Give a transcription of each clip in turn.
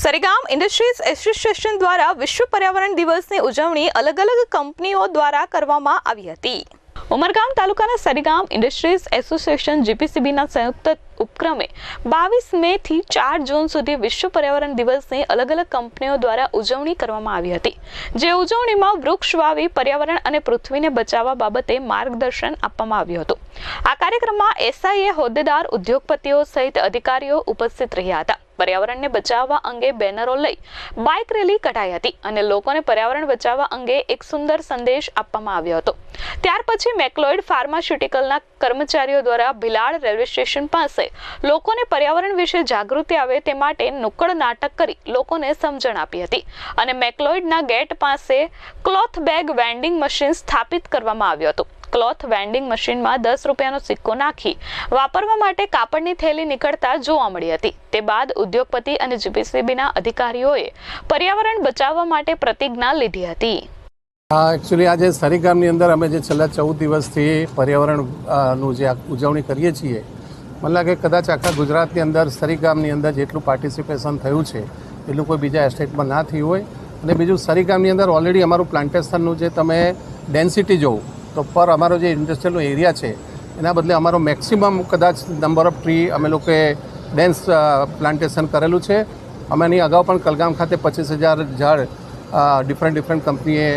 Sarigam industries association દ્વારા વિશ્વ પર્યાવરણ દિવસની ઉજવણી અલગ અલગ કંપનીઓ દ્વારા કરવામાં આવી હતી. ઉમરગામ તાલુકાના સરેગામ ઇન્ડસ્ટ્રીઝ એસોસિએશન જીપીસીબીના સંયુક્ત ઉપક્રમે બાવીસ મે થી ચાર જૂન સુધી વિશ્વ પર્યાવરણ દિવસની અલગ અલગ કંપનીઓ દ્વારા ઉજવણી કરવામાં આવી હતી. જે ઉજવણીમાં વૃક્ષ વાવી, પર્યાવરણ અને પૃથ્વીને બચાવવા બાબતે માર્ગદર્શન આપવામાં આવ્યું હતું. આ કાર્યક્રમમાં એસઆઈએ હોદ્દેદાર, ઉદ્યોગપતિઓ સહિત અધિકારીઓ ઉપસ્થિત રહ્યા હતા. પર્યાવરણને બચાવવા અંગે બેનરો લઈ બાઇક રેલી કઢાઈ હતી અને લોકોને પર્યાવરણ બચાવવા અંગે એક સુંદર સંદેશ આપવામાં આવ્યો હતો. ત્યાર પછી મેક્લોઇડ ફાર્માસ્યુટિકલના કર્મચારીઓ દ્વારા ભિલાડ રેલવે સ્ટેશન પાસે લોકોને પર્યાવરણ વિશે જાગૃતિ આવે તે માટે નુક્કડ નાટક કરી લોકોને સમજણ આપી હતી અને મેક્લોઇડના ગેટ પાસે ક્લોથ બેગ વેન્ડિંગ મશીન સ્થાપિત કરવામાં આવ્યું હતું. ક્લોથ વેન્ડિંગ મશીનમાં દસ રૂપિયાનો સિક્કો નાખી વાપરવા માટે કાપડની થેલી નીકળતા જોવા મળી હતી. તે બાદ ઉદ્યોગપતિ અને જીપીસીબીના અધિકારીઓએ પર્યાવરણ બચાવવા માટે પ્રતિજ્ઞા લીધી હતી. એકચ્યુઅલી આજે સરીગામની અંદર અમે જે છેલ્લા ચૌદ દિવસથી પર્યાવરણનું જે ઉજવણી કરીએ છીએ, મને લાગે કદાચ આખા ગુજરાતની અંદર સરીગામની અંદર જેટલું પાર્ટિસિપેશન થયું છે, એટલું કોઈ બીજા એસ્ટેટમાં ના થયું હોય. અને બીજું, સરીગામની અંદર ઓલરેડી અમારું પ્લાન્ટેશનનું જે તમે ડેન્સિટી જોવો તો પર અમારો જે ઇન્ડસ્ટ્રીયલનો એરિયા છે, એના બદલે અમારો મેક્સિમમ કદાચ નંબર ઓફ ટ્રી અમે લોકોએ ડેન્સ પ્લાન્ટેશન કરેલું છે. અમે એની અગાઉ પણ કલગામ ખાતે પચીસ હજાર ઝાડ ડિફરન્ટ ડિફરન્ટ કંપનીએ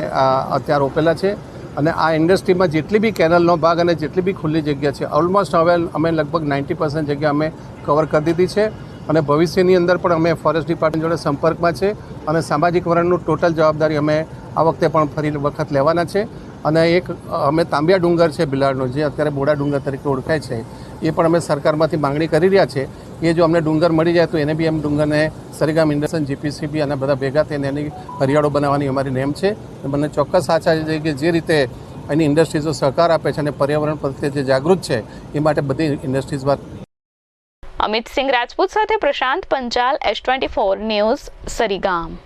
અત્યાર રોપેલા છે. અને આ ઇન્ડસ્ટ્રીમાં જેટલી બી કેનલનો ભાગ અને જેટલી બી ખુલ્લી જગ્યા છે ઓલમોસ્ટ હવે અમે લગભગ નાઇન્ટી પર્સન્ટ જગ્યા અમે કવર કરી દીધી છે. અને ભવિષ્યની અંદર પણ અમે ફોરેસ્ટ ડિપાર્ટમેન્ટ જોડે સંપર્કમાં છે. અને સામાજિક વરણનું ટોટલ જવાબદારી અમે આ વખતે પણ ફરી વખત લેવાના છે. અને એક, અમે તાંબિયા ડુંગર છે બિલાડનો, જે અત્યારે બોડા ડુંગર તરીકે ઓળખાય છે, એ પણ અમે સરકારમાંથી માંગણી કરી રહ્યા છે એ જો અમને ડુંગર મળી જાય તો એને બી એમ ડુંગરને સરીગામ ઇન્ડસ્ટ્રી જીપીસીબી અને બધા ભેગા થઈને એની હરિયાળો બનાવવાની અમારી નેમ છે. મને ચોક્કસ આશા છે કે જે રીતે એની ઇન્ડસ્ટ્રીઝો સહકાર આપે છે અને પર્યાવરણ પ્રત્યે જે જાગૃત છે, એ માટે બધી ઇન્ડસ્ટ્રીઝ વાત અમિત સિંહ રાજપૂત સાથે Prashant Panchal, S twenty four news, Sarigam.